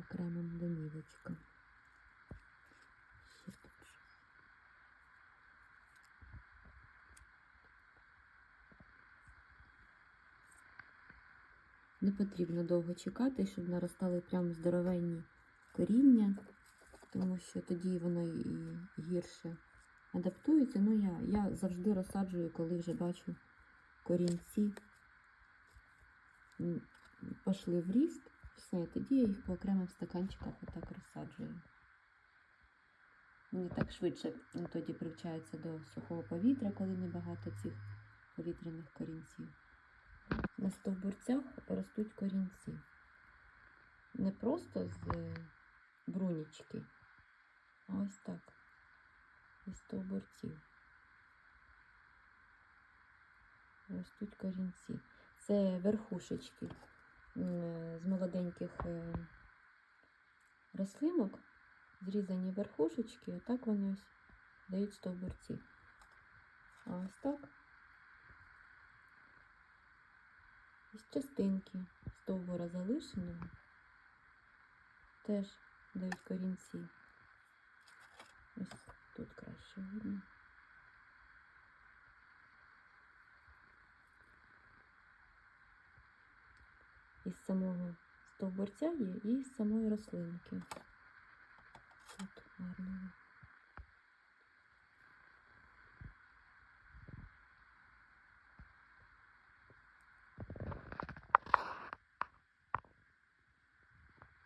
окремим домівочкам. Ще тут. Не потрібно довго чекати, щоб наростали прям здоровенні коріння, тому що тоді воно і гірше адаптується. Ну, я, я завжди розсаджую, коли вже бачу корінці пішли в ріст, все, тоді я їх по окремим стаканчиках отак розсаджую. Вони так швидше тоді привчаються до сухого повітря, коли небагато цих повітряних корінців. На стовбурцях ростуть корінці. Не просто з е, брунічки, а ось так. Із стовбурців. Ростуть корінці. Це верхушечки з молоденьких е, рослинок, зрізані верхушечки, отак вони ось дають стовбурці. А ось так. Із частинки стовбура залишеного теж дають корінці. Ось тут краще видно. Із самого стовбурця є і з самої рослинки. Тут гарно.